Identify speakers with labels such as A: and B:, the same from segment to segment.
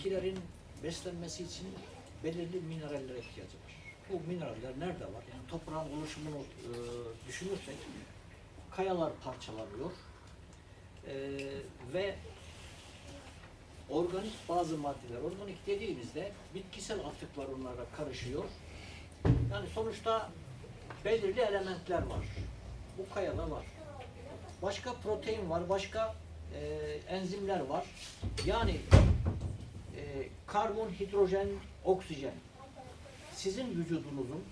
A: bitkilerin beslenmesi için belirli minerallere ihtiyacı var. Bu mineraller nerede var? Yani toprağın oluşumunu e, düşünürsek kayalar parçalanıyor E, ve organik bazı maddeler, organik dediğimizde bitkisel atıklar onlara karışıyor. Yani sonuçta belirli elementler var. Bu kayada var. Başka protein var, başka e, enzimler var. Yani karbon, hidrojen, oksijen. Sizin vücudunuzun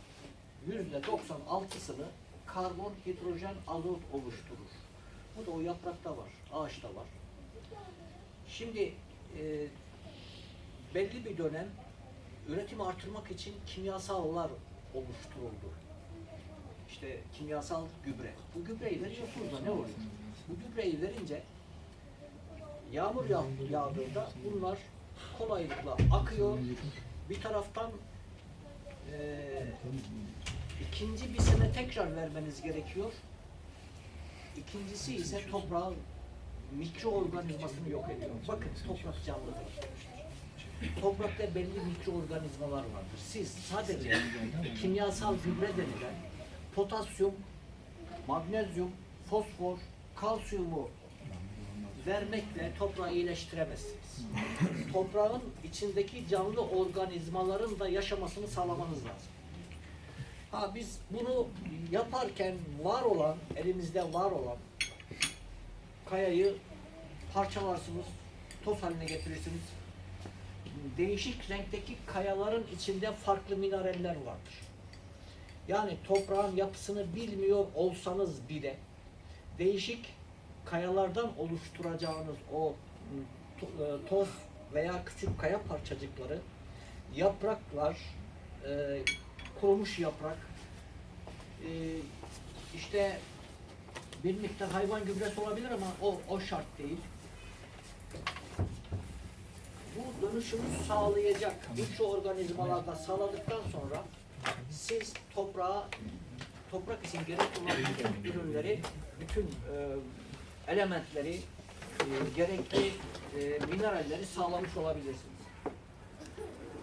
A: yüzde 96'sını karbon, hidrojen, azot oluşturur. Bu da o yaprakta var, ağaçta var. Şimdi e, belli bir dönem üretimi artırmak için kimyasallar oluşturuldu. İşte kimyasal gübre. Bu gübreyi veriyorsunuz da ne oluyor? Bu gübreyi verince yağmur yağ, yağdığında bunlar kolaylıkla akıyor. Bir taraftan eee ikinci bir sene tekrar vermeniz gerekiyor. İkincisi ise toprağın mikroorganizmasını yok ediyor. Bakın toprak canlıdır. Toprakta belli mikroorganizmalar vardır. Siz sadece kimyasal gübre denilen potasyum, magnezyum, fosfor, kalsiyumu vermekle toprağı iyileştiremezsiniz. Toprağın içindeki canlı organizmaların da yaşamasını sağlamanız lazım. Ha biz bunu yaparken var olan, elimizde var olan kayayı parçalarsınız, toz haline getirirsiniz. Değişik renkteki kayaların içinde farklı mineraller vardır. Yani toprağın yapısını bilmiyor olsanız bile değişik kayalardan oluşturacağınız o to- e, toz veya küçük kaya parçacıkları, yapraklar, e, kurumuş yaprak, e, işte bir miktar hayvan gübresi olabilir ama o, o şart değil. Bu dönüşümü sağlayacak mikroorganizmalarda sağladıktan sonra siz toprağa toprak için gerekli olan ürünleri, bütün e, elementleri, e, gerekli e, mineralleri sağlamış olabilirsiniz.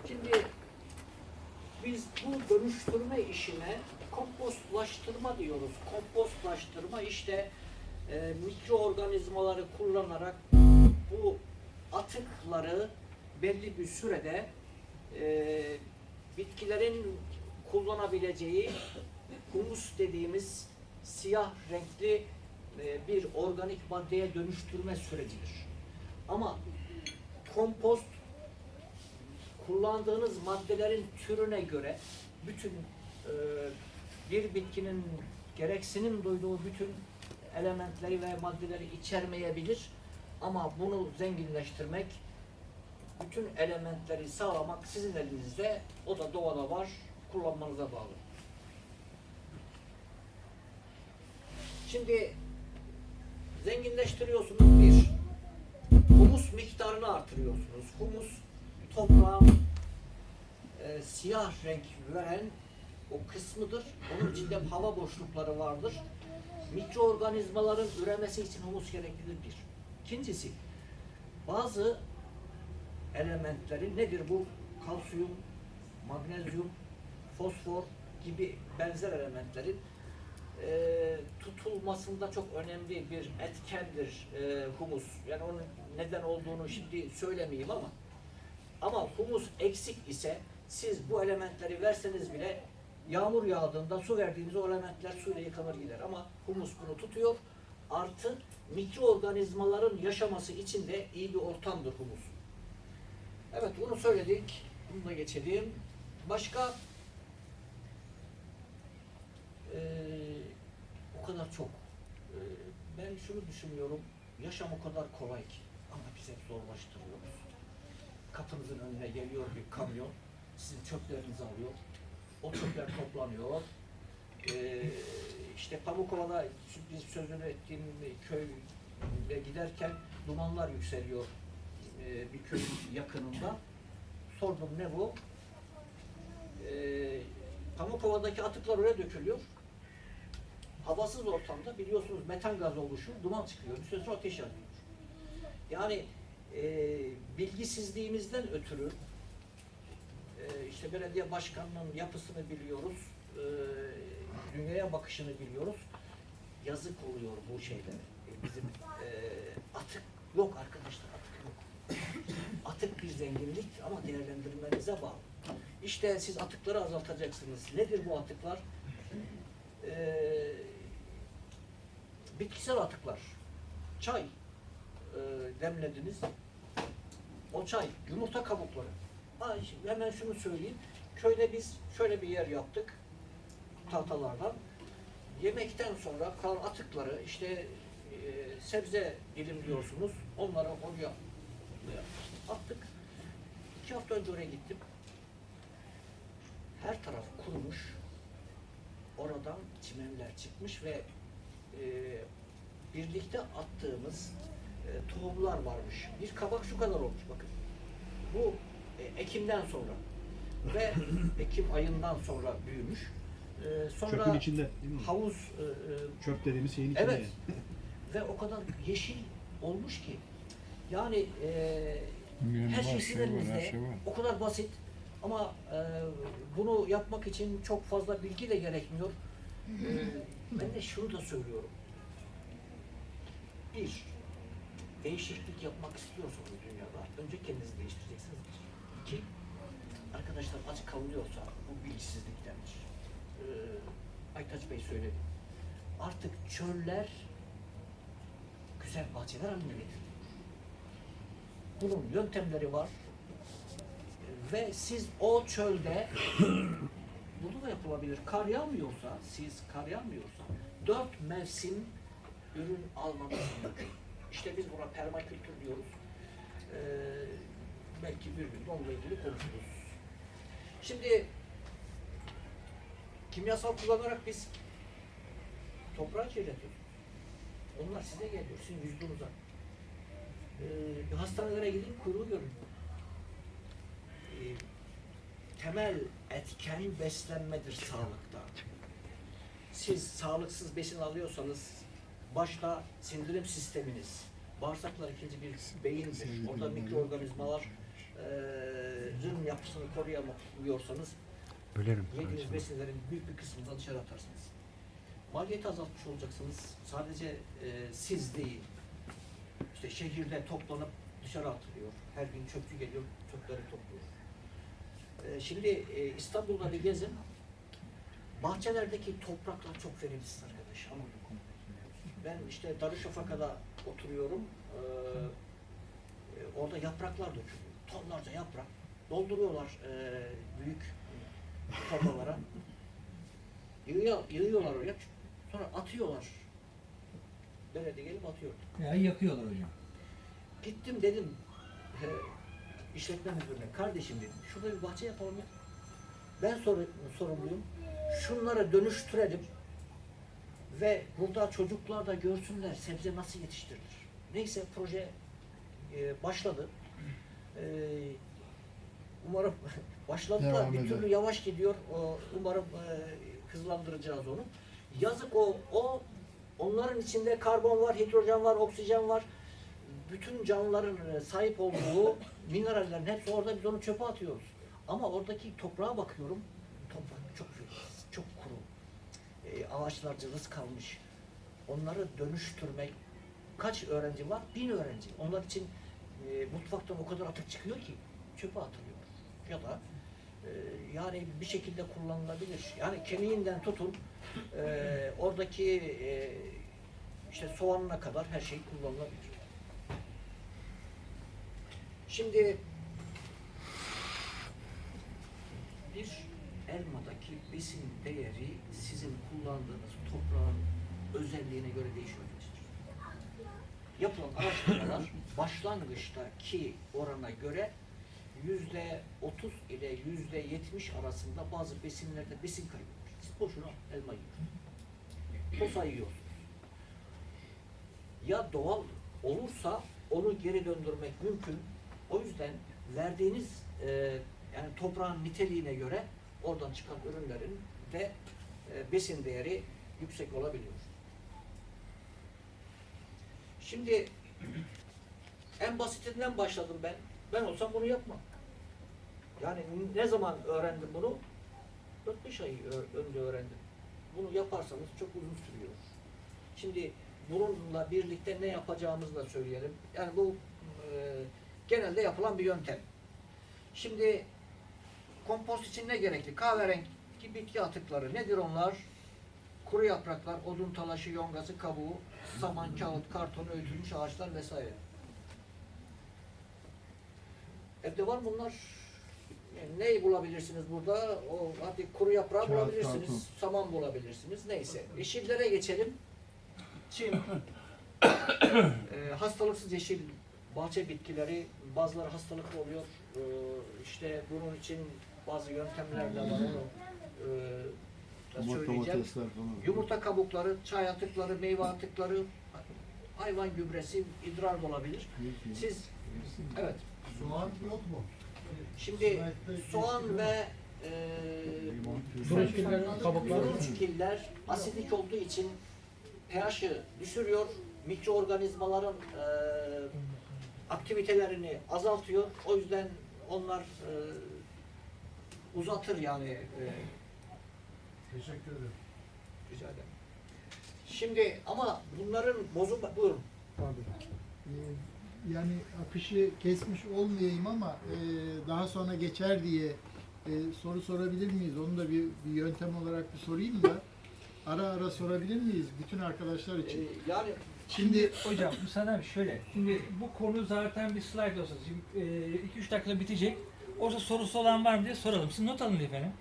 A: Şimdi biz bu dönüştürme işine kompostlaştırma diyoruz. Kompostlaştırma işte e, mikroorganizmaları kullanarak bu atıkları belli bir sürede e, bitkilerin kullanabileceği humus dediğimiz siyah renkli bir organik maddeye dönüştürme sürecidir. Ama kompost kullandığınız maddelerin türüne göre bütün e, bir bitkinin gereksinim duyduğu bütün elementleri ve maddeleri içermeyebilir. Ama bunu zenginleştirmek, bütün elementleri sağlamak sizin elinizde. O da doğada var, kullanmanıza bağlı. Şimdi zenginleştiriyorsunuz bir. Humus miktarını artırıyorsunuz. Humus toprağın e, siyah renk veren o kısmıdır. Onun içinde hava boşlukları vardır. Mikroorganizmaların üremesi için humus gereklidir bir. İkincisi, bazı elementleri nedir bu? Kalsiyum, magnezyum, fosfor gibi benzer elementlerin e, tutulmasında çok önemli bir etkendir e, humus. Yani onun neden olduğunu şimdi söylemeyeyim ama ama humus eksik ise siz bu elementleri verseniz bile yağmur yağdığında su verdiğiniz o elementler suyla yıkanır gider. Ama humus bunu tutuyor. Artı mikroorganizmaların yaşaması için de iyi bir ortamdır humus. Evet bunu söyledik. Bunu da geçelim. Başka o kadar çok. Eee, ben şunu düşünüyorum. Yaşam o kadar kolay ki. Ama biz hep zorlaştırıyoruz kapınızın önüne geliyor bir kamyon, sizin çöplerinizi alıyor. O çöpler toplanıyor. Ee, işte Pamukova'da biz sözünü ettiğim köye giderken dumanlar yükseliyor ee, bir köyün yakınında. Sordum ne bu? Ee, Pamukova'daki atıklar oraya dökülüyor. Havasız ortamda biliyorsunuz metan gazı oluşuyor, duman çıkıyor. Bir süre ateş yanıyor. Yani e, bilgisizliğimizden ötürü e, işte belediye başkanının yapısını biliyoruz, e, dünyaya bakışını biliyoruz. Yazık oluyor bu şeylere. E, bizim e, atık yok arkadaşlar atık yok. Atık bir zenginlik ama değerlendirmenize bağlı. İşte siz atıkları azaltacaksınız. Nedir bu atıklar? Ee, bitkisel atıklar. Çay e, demlediniz. O çay, yumurta kabukları. Şimdi hemen şunu söyleyeyim. Köyde biz şöyle bir yer yaptık. Tahtalardan. Yemekten sonra kalan atıkları işte e, sebze dilimliyorsunuz. Onları oraya attık. İki hafta önce oraya gittim. Her taraf kurumuş. Oradan çimenler çıkmış ve birlikte attığımız e, tohumlar varmış. Bir kabak şu kadar olmuş bakın. Bu e, Ekim'den sonra ve Ekim ayından sonra büyümüş. E, sonra
B: Çöpün içinde değil mi?
A: havuz e, e,
B: Çöp dediğimiz şeyin içinde.
A: Evet. ve o kadar yeşil olmuş ki yani e,
C: Yönü
A: her
C: var,
A: şey
C: şey var,
A: sizin
C: her
A: elinizde.
C: şey var.
A: O kadar basit ama e, bunu yapmak için çok fazla bilgi de gerekmiyor. E, ben de şunu da söylüyorum. Bir, değişiklik yapmak istiyorsanız dünyada önce kendinizi değiştireceksiniz. İki, arkadaşlar aç kalınıyorsa bu bilgisizliktendir. E, Aytaç Bey söyledi. Artık çöller güzel bahçeler haline getiriliyor. Bunun yöntemleri var. Ve siz o çölde bunu da yapılabilir. Kar yağmıyorsa, siz kar yağmıyorsa dört mevsim ürün almanız mümkün. İşte biz buna permakültür diyoruz. Ee, belki bir gün onunla ilgili konuşuruz. Şimdi kimyasal kullanarak biz toprağı kirletiyoruz. Onlar size geliyor, sizin vücudunuza. Ee, hastanelere gidin, kuyruğu görün. Ee, temel etken beslenmedir sağlıkta. Siz sağlıksız besin alıyorsanız başta sindirim sisteminiz, bağırsaklar ikinci bir beyindir. Orada mikroorganizmalar e, yapısını koruyamıyorsanız
C: Bölerim.
A: yediğiniz besinlerin büyük bir kısmını da dışarı atarsınız. Maliyeti azaltmış olacaksınız. Sadece e, siz değil. İşte şehirde toplanıp dışarı atılıyor. Her gün çöpçü geliyor, çöpleri topluyor. E, şimdi e, İstanbul'da bir gezin. Bahçelerdeki topraklar çok verimsiz arkadaş. Ama ben işte Darüşşafaka'da oturuyorum. E, orada yapraklar dökülüyor. Tonlarca yaprak. Dolduruyorlar e, büyük torbalara. Yığıyor, yığıyorlar oraya. Sonra atıyorlar. Belediye gelip atıyor.
D: Ya yakıyorlar hocam.
A: Gittim dedim e, işletme müdürüne. Kardeşim dedim. Şurada bir bahçe yapalım ya. Ben soru, sorumluyum. Şunları dönüştürelim. Ve burada çocuklar da görsünler sebze nasıl yetiştirilir. Neyse proje e, başladı. E, umarım başladılar. Bir türlü yavaş gidiyor. O, umarım e, hızlandıracağız onu. Yazık o, o onların içinde karbon var, hidrojen var, oksijen var. Bütün canlıların e, sahip olduğu minerallerin hepsi orada biz onu çöpe atıyoruz. Ama oradaki toprağa bakıyorum. Toprak çok çok kuru. E, ağaçlar cılız kalmış. Onları dönüştürmek kaç öğrenci var? Bin öğrenci. Onlar için e, mutfaktan o kadar atık çıkıyor ki çöpe atılıyor. Ya da e, yani bir şekilde kullanılabilir. Yani kemiğinden tutun e, oradaki e, işte soğanına kadar her şey kullanılabilir. Şimdi bir elmadaki besin değeri sizin kullandığınız toprağın özelliğine göre değişiyor. Yapılan araştırmalar başlangıçtaki orana göre yüzde 30 ile yüzde 70 arasında bazı besinlerde besin kaybı var. Siz boşuna elma yiyorsunuz. Posa yiyorsunuz. Ya doğal olursa onu geri döndürmek mümkün. O yüzden verdiğiniz e, yani toprağın niteliğine göre oradan çıkan ürünlerin de e, besin değeri yüksek olabiliyor. Şimdi En basitinden başladım ben. Ben olsam bunu yapmam. Yani ne zaman öğrendim bunu? 4-5 ay önce öğrendim. Bunu yaparsanız çok uzun sürüyor. Şimdi bununla birlikte ne yapacağımızı da söyleyelim. Yani bu e, genelde yapılan bir yöntem. Şimdi kompost için ne gerekli? Kahverengi bitki atıkları nedir onlar? Kuru yapraklar, odun talaşı, yongası, kabuğu, saman, kağıt, karton, öğütülmüş ağaçlar vesaire. Evde var bunlar. Yani neyi bulabilirsiniz burada? O hadi kuru yaprağı
B: Kağıt,
A: bulabilirsiniz,
B: karton.
A: saman bulabilirsiniz. Neyse. Yeşillere geçelim. Çim, e, hastalıksız yeşil bahçe bitkileri, bazıları hastalıklı oluyor. E, işte bunun için bazı yöntemler de var. Onu e, söyleyeceğim. Yumurta kabukları, çay atıkları, meyve atıkları, hayvan gübresi, idrar da olabilir. Siz, evet,
C: Soğan yok mu?
A: şimdi soğan ve e,
D: turunçgiller
A: asidik olduğu için pH'ı düşürüyor, mikroorganizmaların e, aktivitelerini azaltıyor. O yüzden onlar e, uzatır yani. E,
C: Teşekkür ederim.
A: rica ederim. Şimdi ama bunların bozum buyurun.
C: Pardon. Ee, yani akışı kesmiş olmayayım ama e, daha sonra geçer diye e, soru sorabilir miyiz? Onu da bir, bir yöntem olarak bir sorayım da ara ara sorabilir miyiz bütün arkadaşlar için?
A: yani
C: Şimdi
D: Hocam müsaaden şöyle. Şimdi bu konu zaten bir slide olsa 2-3 dakikada bitecek. Orada sorusu olan var mı diye soralım. Siz not alın efendim.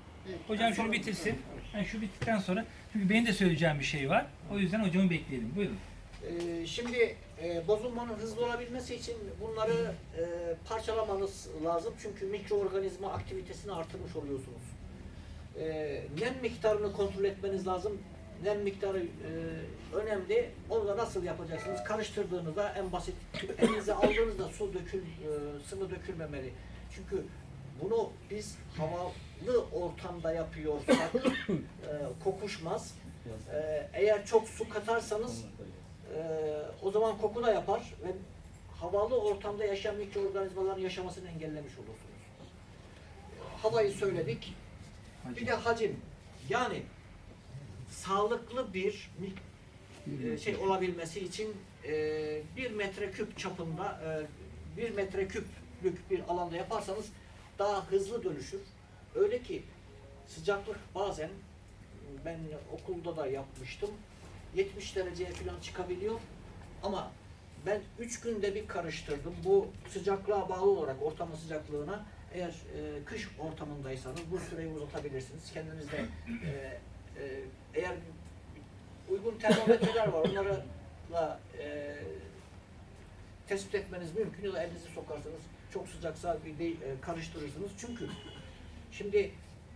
D: Hocam şunu bitirsin. Yani şu bittikten sonra çünkü benim de söyleyeceğim bir şey var. O yüzden hocamı bekleyelim. Buyurun.
A: Ee, şimdi e, bozulmanın hızlı olabilmesi için bunları e, parçalamanız lazım. Çünkü mikroorganizma aktivitesini artırmış oluyorsunuz. E, nem miktarını kontrol etmeniz lazım. Nem miktarı e, önemli. Onu da nasıl yapacaksınız? Karıştırdığınızda en basit elinize aldığınızda su dökül, e, sıvı dökülmemeli. Çünkü bunu biz havalı ortamda yapıyorsak e, kokuşmaz. E, eğer çok su katarsanız ee, o zaman koku da yapar ve havalı ortamda yaşayan mikroorganizmaların yaşamasını engellemiş olursunuz. Havayı söyledik. Bir de hacim. Yani sağlıklı bir e, şey olabilmesi için e, bir metre küp çapında e, bir metre küplük bir alanda yaparsanız daha hızlı dönüşür. Öyle ki sıcaklık bazen ben okulda da yapmıştım. 70 dereceye falan çıkabiliyor. Ama ben 3 günde bir karıştırdım. Bu sıcaklığa bağlı olarak ortamın sıcaklığına eğer e, kış ortamındaysanız bu süreyi uzatabilirsiniz. Kendiniz de e, eğer uygun termometreler var onlarla e, tespit etmeniz mümkün ya da elinizi sokarsanız çok sıcaksa bir de, e, karıştırırsınız. Çünkü şimdi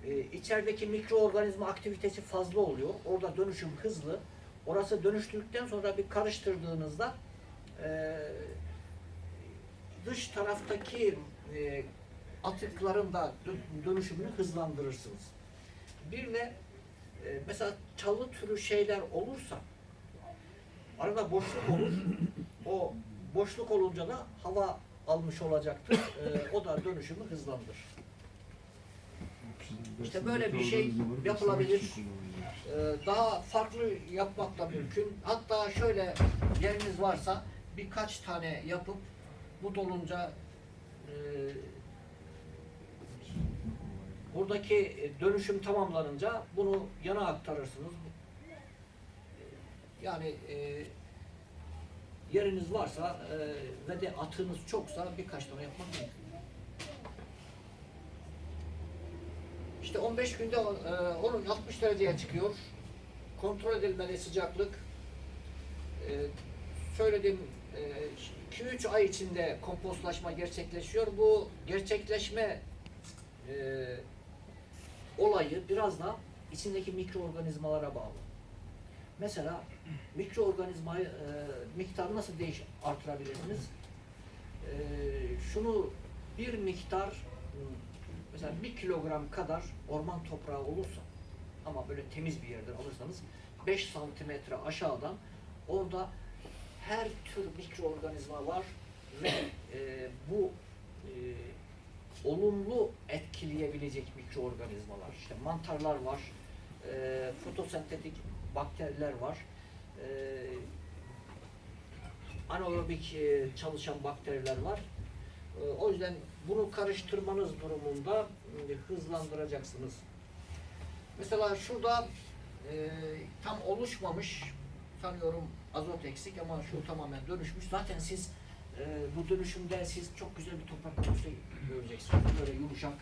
A: e, içerideki mikroorganizma aktivitesi fazla oluyor. Orada dönüşüm hızlı. Orası dönüştürdükten sonra bir karıştırdığınızda e, dış taraftaki e, atıkların da dö- dönüşümünü hızlandırırsınız. Bir de e, mesela çalı türü şeyler olursa arada boşluk olur. O boşluk olunca da hava almış olacaktır. E, o da dönüşümü hızlandırır. İşte böyle bir şey yapılabilir. Ee, daha farklı yapmak da mümkün. Hatta şöyle yeriniz varsa birkaç tane yapıp bu dolunca e, buradaki dönüşüm tamamlanınca bunu yana aktarırsınız. Yani e, yeriniz varsa e, ve de atığınız çoksa birkaç tane yapmak mümkün. İşte 15 günde e, onun 60 dereceye çıkıyor. Kontrol edilmeli sıcaklık. E, söyledim 2-3 ay içinde kompostlaşma gerçekleşiyor. Bu gerçekleşme e, olayı biraz da içindeki mikroorganizmalara bağlı. Mesela mikroorganizmayı e, miktarı nasıl değiş artırabilirsiniz? E, şunu bir miktar mesela bir kilogram kadar orman toprağı olursa ama böyle temiz bir yerden alırsanız 5 santimetre aşağıdan orada her tür mikroorganizma var ve e, bu e, olumlu etkileyebilecek mikroorganizmalar, işte mantarlar var, e, fotosentetik bakteriler var, e, anaerobik e, çalışan bakteriler var. E, o yüzden bunu karıştırmanız durumunda e, hızlandıracaksınız. Mesela şurada e, tam oluşmamış sanıyorum azot eksik ama şu tamamen dönüşmüş. Zaten siz e, bu dönüşümde siz çok güzel bir toprak kokusu göreceksiniz. Böyle yumuşak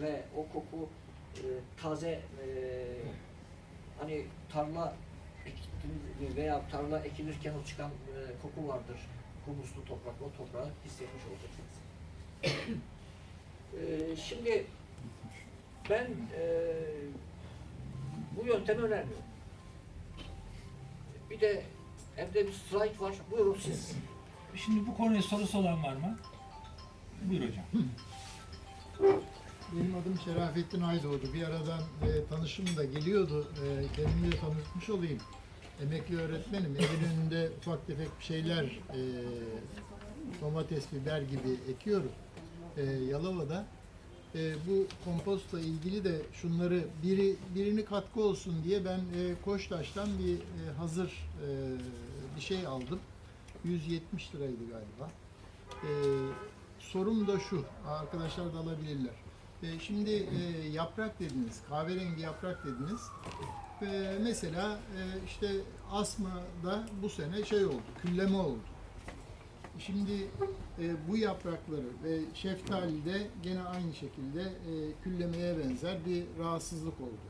A: ve o koku e, taze e, hani tarla ektiğiniz veya tarla ekilirken o çıkan e, koku vardır. Humuslu toprak, o toprağı hissetmiş olacaksınız. e, şimdi ben e, bu yöntemi önermiyorum. Bir de evde bir slide var. Buyurun siz.
D: Şimdi bu konuya sorusu olan var mı? Buyur hocam.
C: Benim adım Şerafettin Aydoğdu. Bir aradan e, tanışım da geliyordu. E, kendimi de tanıtmış olayım. Emekli öğretmenim. Evin önünde ufak tefek bir şeyler, e, domates, biber gibi ekiyorum. E, Yalova'da. E, bu kompostla ilgili de şunları biri birini katkı olsun diye ben e, Koçtaş'tan bir e, hazır e, bir şey aldım. 170 liraydı galiba. E, sorum da şu, arkadaşlar da alabilirler. E, şimdi e, yaprak dediniz, kahverengi yaprak dediniz. E, mesela e, işte asmada bu sene şey oldu, külleme oldu. Şimdi e, bu yaprakları ve şeftalide gene aynı şekilde e, küllemeye benzer bir rahatsızlık oldu.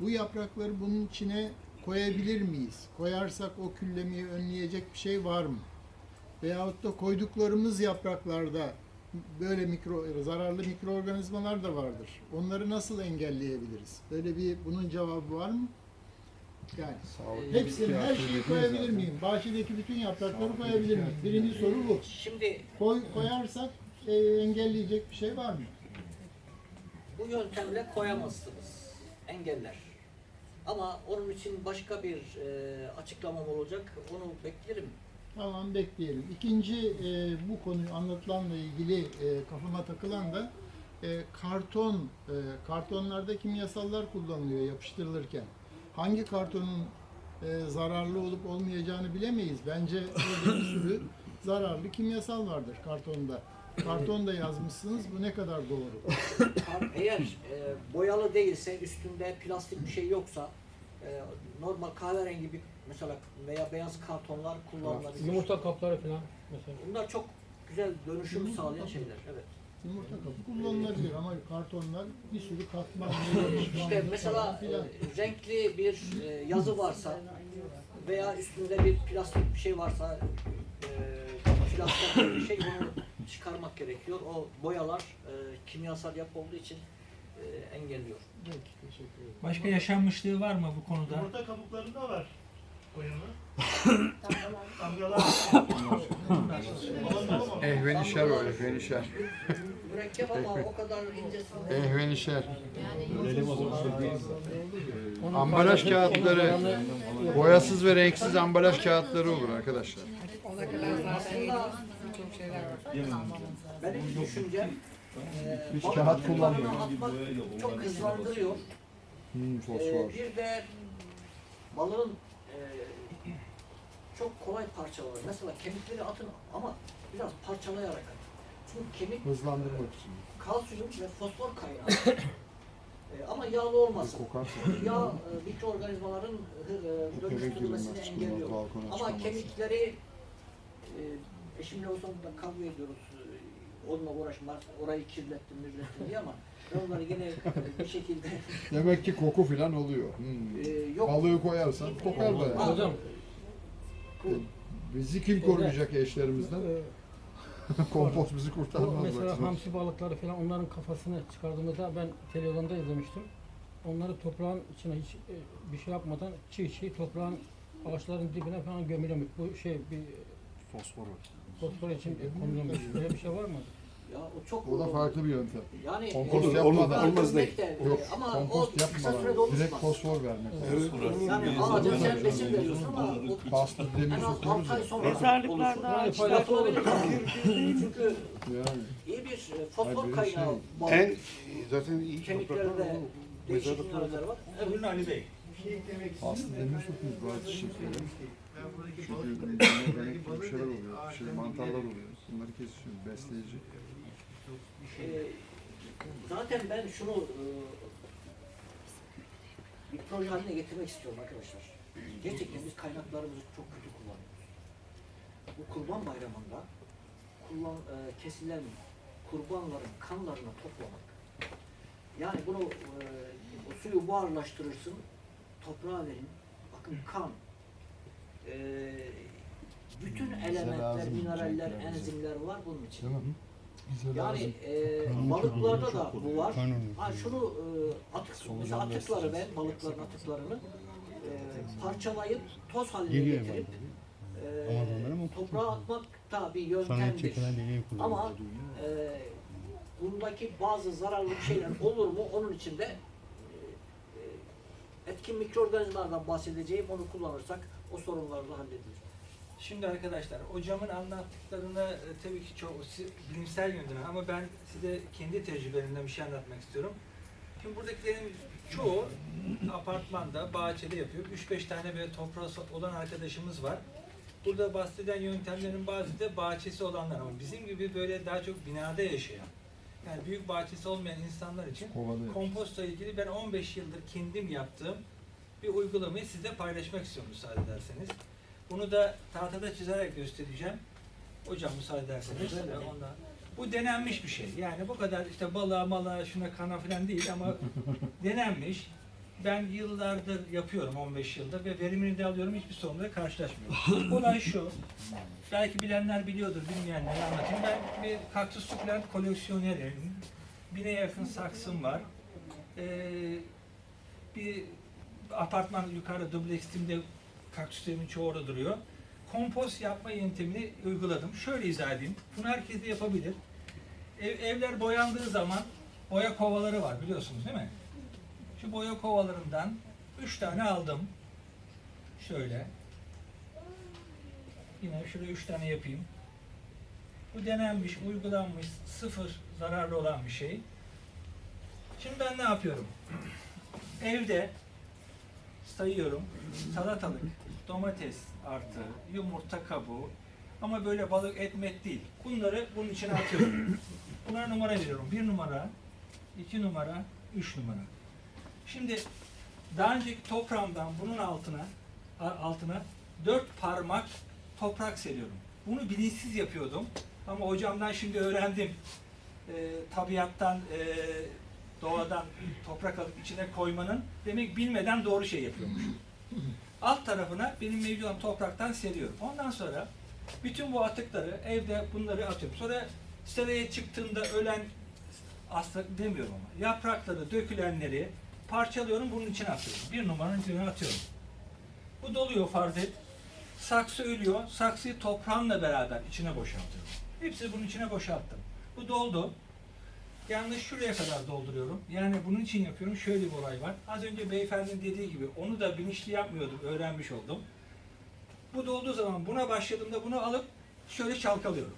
C: Bu yaprakları bunun içine koyabilir miyiz? Koyarsak o küllemeyi önleyecek bir şey var mı? Veyahut da koyduklarımız yapraklarda böyle mikro zararlı mikroorganizmalar da vardır. Onları nasıl engelleyebiliriz? Böyle bir bunun cevabı var mı? Yani hepsini her şeyi koyabilir miyim? Bahçedeki bütün yaprakları koyabilir miyim? Birinci soru bu.
A: Şimdi
C: Koy, koyarsak e, engelleyecek bir şey var mı?
A: bu yöntemle koyamazsınız. Engeller. Ama onun için başka bir e, açıklamam olacak. Onu beklerim.
C: Tamam bekleyelim. İkinci e, bu konuyu anlatılanla ilgili e, kafama takılan da e, karton, e, kartonlarda kimyasallar kullanılıyor yapıştırılırken. Hangi kartonun e, zararlı olup olmayacağını bilemeyiz. Bence orada bir sürü zararlı kimyasal vardır kartonda. Kartonda yazmışsınız. Bu ne kadar doğru?
A: Eğer e, boyalı değilse, üstünde plastik bir şey yoksa, e, normal kahverengi bir mesela veya beyaz kartonlar kullanılabilir.
B: Yumurta kapları falan mesela.
A: Bunlar çok güzel dönüşüm sağlayan şeyler. Evet.
C: Yumurta kapı kullanılabilir ama kartonlar bir sürü katman.
A: İşte mesela
C: filan.
A: e, renkli bir e, yazı varsa veya üstünde bir plastik bir şey varsa e, plastik bir şey bunu çıkarmak gerekiyor. O boyalar e, kimyasal yapı olduğu için e, engelliyor.
C: Peki, teşekkür ederim.
D: Başka yaşanmışlığı var mı bu konuda?
E: Yumurta kabuklarında var boyanı. Damgalar.
F: Ehvenişer o, ehvenişer.
A: Mürekkep ama o kadar incesinde.
F: Ehvenişer. Ambalaj kağıtları, boyasız ve renksiz ambalaj kağıtları olur arkadaşlar.
A: Aslında benim düşüncem e,
F: kağıt
A: atmak çok hızlandırıyor.
F: Hmm,
A: Ee, bir de balığın e, çok kolay parçalanır. Mesela kemikleri atın ama biraz parçalayarak atın. Çünkü kemik
F: Hızlandırmak için.
A: kalsiyum ve fosfor kaynağı. E, ama yağlı olmasın.
F: Kokarsa.
A: Yağ e, mikroorganizmaların e, dönüştürülmesini engelliyor. Ama kemikleri e, eşimle olsam da kavga ediyoruz. E, Onunla uğraşmaz. Orayı kirlettim, mirlettim diye ama ben onları yine e, bir şekilde
F: Demek ki koku falan oluyor. Hmm.
A: e, yok.
F: Balığı koyarsan kokar
A: Ha,
F: bayağı.
B: Hocam.
F: Bizi kim koruyacak eşlerimizden?
B: Ee,
F: Kompost bizi kurtarmaz.
B: mesela hamsi balıkları falan onların kafasını çıkardığımızda ben televizyonda izlemiştim. Onları toprağın içine hiç e, bir şey yapmadan çiğ çiğ toprağın ağaçların dibine falan gömülüyormuş. Bu şey bir
F: Fosfor
B: fosfor için konuluyormuş. Böyle bir şey var mı?
A: Ya o çok
F: O da farklı bir yöntem.
A: Yani
F: Kompost
A: e,
F: yapmadan-
A: toprağı
G: olmaz
A: gömmek de,
F: Yok,
A: ama
F: kompost
A: o kısa
F: yapmadan
A: sürede
F: direkt
A: oluşmaz.
F: fosfor vermek.
A: Yani ağaca sen besin veriyorsun ama o
F: Bastır demir
A: en az
F: sokuyoruz
A: 6 ay
F: ya.
A: sonra
H: Mezarlıklarda
A: oluşur.
H: ağaçlar
A: Yapılabilir. Çünkü
F: Yani.
A: iyi bir e, fosfor
F: Hayır, bir
A: kaynağı
F: şey-
G: En zaten iyi
A: kemiklerde
G: topraklar o.
A: değişik mineralleri var. Evet.
D: Buyurun Ali Bey.
F: Bastır demir sokuyoruz bazı çiçeklere. Çünkü gibi bir şeyler oluyor. Şey, mantarlar oluyor. Bunları kesiyoruz. Besleyici.
A: Zaten ben şunu e, bir proje haline getirmek istiyorum arkadaşlar. Gerçekten biz kaynaklarımızı çok kötü kullanıyoruz. Bu kurban bayramında kullan, e, kesilen kurbanların kanlarını toplamak. Yani bunu e, suyu buharlaştırırsın, toprağa verin. Bakın kan, e, bütün elementler, mineraller, enzimler var bunun için.
F: Değil mi?
A: Yani e, balıklarda da bu var. Ha şunu e, atık, mesela atıkları ben balıkların atıklarını e, parçalayıp toz haline getirip e, toprağa atmak da bir yöntemdir. Ama e, bundaki bazı zararlı şeyler olur mu onun için de e, e, etkin mikroorganizmalardan bahsedeceğim. Onu kullanırsak o sorunları da halledilir.
D: Şimdi arkadaşlar hocamın anlattıklarını e, tabii ki çok bilimsel yönden ama ben size kendi tecrübelerimden bir şey anlatmak istiyorum. Şimdi buradakilerin çoğu apartmanda, bahçede yapıyor. 3-5 tane böyle toprağı olan arkadaşımız var. Burada bahseden yöntemlerin bazı da bahçesi olanlar ama bizim gibi böyle daha çok binada yaşayan, yani büyük bahçesi olmayan insanlar için
F: Kovada.
D: kompostla ilgili ben 15 yıldır kendim yaptığım bir uygulamayı size paylaşmak istiyorum müsaade ederseniz. Bunu da tahtada çizerek göstereceğim. Hocam müsaade ederseniz. Ee, Ondan. Bu denenmiş bir şey. Yani bu kadar işte balığa mala şuna kana falan değil ama denenmiş. Ben yıllardır yapıyorum 15 yıldır ve verimini de alıyorum hiçbir sorunla karşılaşmıyorum. Olay şu. Belki bilenler biliyordur, bilmeyenlere anlatayım. Ben bir kaktüs sukulent koleksiyonerim. Bine yakın saksım var. Ee, bir apartman yukarıda dubleksimde kaktüslerimin çoğu orada duruyor. Kompost yapma yöntemini uyguladım. Şöyle izah edeyim. Bunu herkes de yapabilir. Ev, evler boyandığı zaman boya kovaları var biliyorsunuz değil mi? Şu boya kovalarından üç tane aldım. Şöyle. Yine şuraya üç tane yapayım. Bu denenmiş, uygulanmış, sıfır zararlı olan bir şey. Şimdi ben ne yapıyorum? Evde sayıyorum. Salatalık, domates artı yumurta kabuğu ama böyle balık et met değil. Bunları bunun içine atıyorum. Bunlara numara veriyorum. Bir numara, iki numara, üç numara. Şimdi daha önceki toprağımdan bunun altına altına dört parmak toprak seriyorum. Bunu bilinçsiz yapıyordum. Ama hocamdan şimdi öğrendim. Ee, tabiattan, e, doğadan toprak alıp içine koymanın demek bilmeden doğru şey yapıyormuş. Alt tarafına benim mevcut olan topraktan seriyorum. Ondan sonra bütün bu atıkları evde bunları atıyorum. Sonra seraya çıktığında ölen aslında demiyorum ama yaprakları, dökülenleri parçalıyorum bunun içine atıyorum. Bir numaranın içine atıyorum. Bu doluyor farz et. Saksı ölüyor. Saksıyı toprağınla beraber içine boşaltıyorum. Hepsini bunun içine boşalttım. Bu doldu. Yalnız şuraya kadar dolduruyorum. Yani bunun için yapıyorum. Şöyle bir olay var. Az önce beyefendinin dediği gibi onu da bilinçli yapmıyordum. Öğrenmiş oldum. Bu dolduğu zaman buna başladığımda bunu alıp şöyle çalkalıyorum.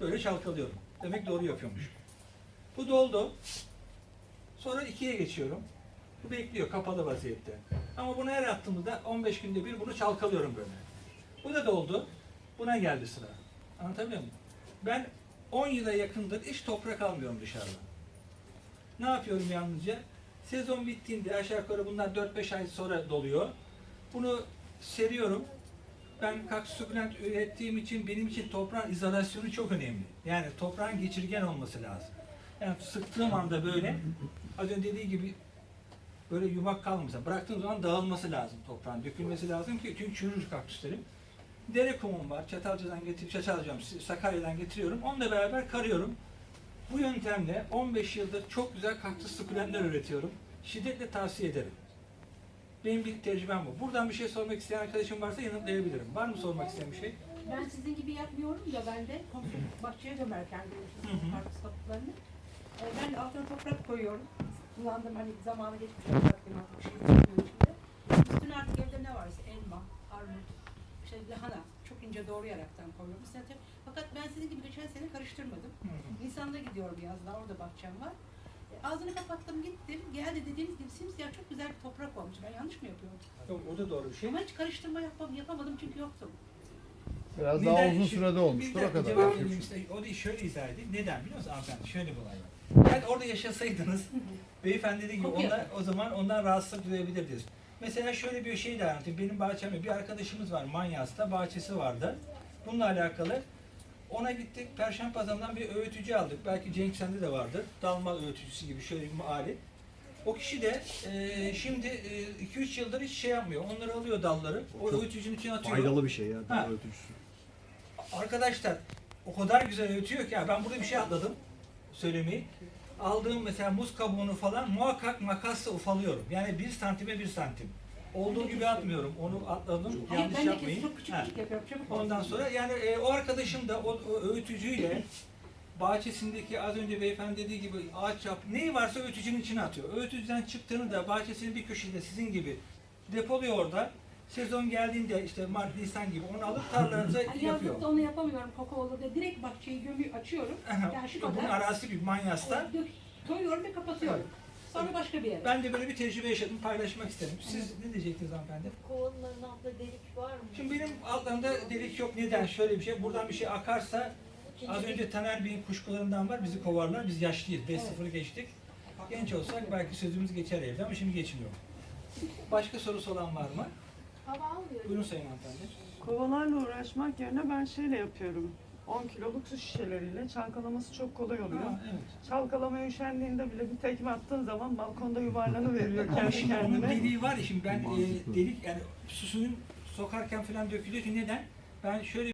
D: Böyle çalkalıyorum. Demek doğru yapıyormuş. Bu doldu. Sonra ikiye geçiyorum. Bu bekliyor kapalı vaziyette. Ama bunu her attığımda 15 günde bir bunu çalkalıyorum böyle. Bu da doldu. Buna geldi sıra. Anlatabiliyor muyum? Ben 10 yıla yakındır hiç toprak almıyorum dışarıdan. Ne yapıyorum yalnızca? Sezon bittiğinde aşağı yukarı bunlar 4-5 ay sonra doluyor. Bunu seriyorum. Ben kaktüs sukulent ürettiğim için benim için toprağın izolasyonu çok önemli. Yani toprağın geçirgen olması lazım. Yani sıktığım anda böyle az önce dediği gibi böyle yumak kalmasa bıraktığım zaman dağılması lazım toprağın dökülmesi lazım ki çünkü çürür kaktüslerim. Dere kumum var. Çatalca'dan getirip Çatalca'm Sakarya'dan getiriyorum. Onunla beraber karıyorum. Bu yöntemle 15 yıldır çok güzel kaktüs sukulentler üretiyorum. Şiddetle tavsiye ederim. Benim bir tecrübem bu. Buradan bir şey sormak isteyen arkadaşım varsa yanıtlayabilirim. Var mı sormak isteyen bir şey?
G: Ben sizin gibi yapmıyorum da ben de bahçeye gömerken görürsünüz karpuz kabuklarını. Ee, ben altına toprak koyuyorum. Kullandım hani zamanı geçmiş artık bir şey içinde. Üstüne artık evde ne varsa elma, armut, işte lahana çok ince doğrayaraktan koyuyorum. Te- Fakat ben sizin gibi geçen sene karıştırmadım. Nisan'da gidiyorum yazda orada bahçem var. E, Ağzını kapattım gittim. Geldi dediğiniz gibi simsiyah çok güzel bir toprak olmuş. Ben yanlış mı yapıyorum?
D: Yok, o da doğru bir şey.
G: Ama hiç karıştırma yapam- yapamadım çünkü yoktum.
F: Biraz
D: Neden?
F: daha uzun sürede olmuştur o kadar.
D: cevap işte. O değil şöyle izah edeyim. Neden biliyor musun hanımefendi? Şöyle bir olay var. Yani orada yaşasaydınız beyefendi dediği gibi onlar, o zaman ondan rahatsızlık duyabilirdiniz. Mesela şöyle bir şey de anlatayım. Benim bahçemde bir arkadaşımız var Manyas'ta bahçesi vardı. Bununla alakalı ona gittik. Perşembe pazarından bir öğütücü aldık. Belki Cenk sende de vardır. Dalma öğütücüsü gibi şöyle bir alet. O kişi de e, şimdi 2-3 yıldır hiç şey yapmıyor. Onları alıyor dalları. O öğütücünün içine atıyor.
F: Faydalı bir şey ya.
D: Ha.
F: Daha ötücüsü.
D: Arkadaşlar o kadar güzel ötüyor ki ya ben burada bir şey atladım söylemeyi. Aldığım mesela muz kabuğunu falan muhakkak makasla ufalıyorum. Yani bir santime bir santim. Olduğu gibi atmıyorum. Onu atladım.
G: Hayır,
D: Yanlış
G: ben de
D: yapmayın.
G: çok küçük
D: Ha.
G: küçük yapıyorum. Çabuk olsun.
D: Ondan sonra yani e, o arkadaşım da o, o öğütücüyle bahçesindeki az önce beyefendi dediği gibi ağaç yap neyi varsa öğütücünün içine atıyor. Öğütücüden çıktığını da bahçesinin bir köşesinde sizin gibi depoluyor orada. Sezon geldiğinde işte Mart, Nisan gibi onu alıp tarlanıza
G: Hani
D: yapıyor.
G: yazlıkta onu yapamıyorum koku olur diye. Direkt bahçeyi gömü açıyorum. Yani şu
D: Bunun
G: kadar.
D: arası bir manyasta.
G: Dök, koyuyorum ve kapatıyorum. Sonra başka bir yere.
D: Ben de böyle bir tecrübe yaşadım, paylaşmak istedim. Siz ne diyecektiniz hanımefendi?
H: Kovanların altında delik var mı?
D: Şimdi benim altlarında delik yok. Neden? Şöyle bir şey, buradan bir şey akarsa az önce Taner Bey'in kuşkularından var, bizi kovarlar. Biz yaşlıyız, 5-0'ı geçtik. Genç olsak belki sözümüz geçer evde ama şimdi geçmiyor. Başka sorusu olan var mı?
H: Hava almıyor.
D: Buyurun Sayın Hanımefendi.
I: Kovalarla uğraşmak yerine ben şeyle yapıyorum. 10 kiloluk su şişeleriyle çalkalaması çok kolay oluyor.
D: Ha, evet.
I: Çalkalamaya üşendiğinde bile bir tekme attığın zaman balkonda yuvarlanıveriyor
D: Ama
I: kendi
D: şimdi onun
I: kendine.
D: deliği var ya şimdi ben e, delik yani su suyun sokarken falan dökülüyor ki neden? Ben şöyle